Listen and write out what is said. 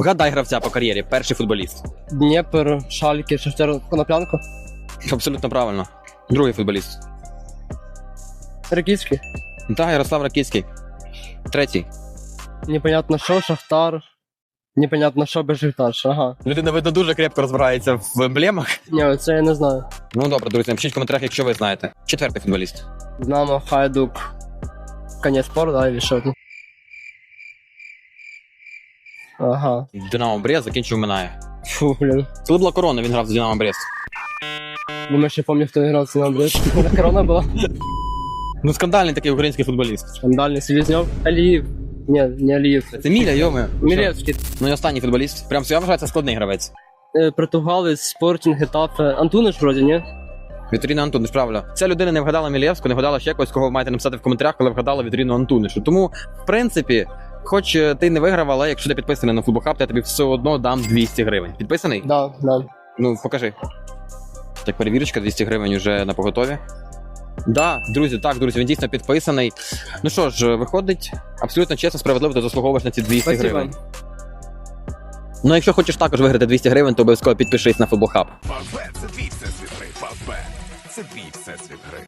Вгадай гравця по кар'єрі, перший футболіст. Дніпр, Шальки, Шахтер, Коноплянко. Абсолютно правильно. Другий футболіст. Раківський. Так, Ярослав Ракіцький. Третій. Непонятно що, Шахтар. Непонятно що, Бешикташ. Ага. Людина, видно, дуже крепко розбирається в емблемах. Ні, це я не знаю. Ну добре, друзі, напишіть в коментарях, якщо ви знаєте. Четвертий футболіст. Динамо, Хайдук. Конець спор, да, или що? Ага. Динамо Брест закінчив Минає. Фу, блін. Коли була корона, він грав за Динамо Брест. Думаю, ще пам'ятаю, хто грав на Брест. Корона була. Ну, скандальний такий український футболіст. Скандальний Селезньов. Аліїв. Ні, не Аліїв. Це Міля, йоми. Мілєвський. Ну і останній футболіст. Прям я вважаю, це складний гравець. Е, Португалець, Спортінг, Гетафе. Антуниш вроді, ні? Віторіна Антуниш, правильно. Ця людина не вгадала Мілєвську, не вгадала ще когось, кого ви маєте написати в коментарях, коли вгадала Віторіну Антунишу. Тому, в принципі, хоч е, ти не виграв, але якщо ти підписаний на футболхаб, то я тобі все одно дам 200 гривень. Підписаний? Да, да. Ну, покажи. Так, перевірочка, 200 гривень вже на поготові. Да, друзі, так, друзі, він дійсно підписаний. Ну що ж, виходить, абсолютно чесно, справедливо, ти заслуговуєш на ці 200 Спасибо. гривень. Ну, якщо хочеш також виграти 200 гривень, то обов'язково підпишись на футболхаб. Фавбет це твій всесвіт гри. Фавбет це твій всесвіт гри.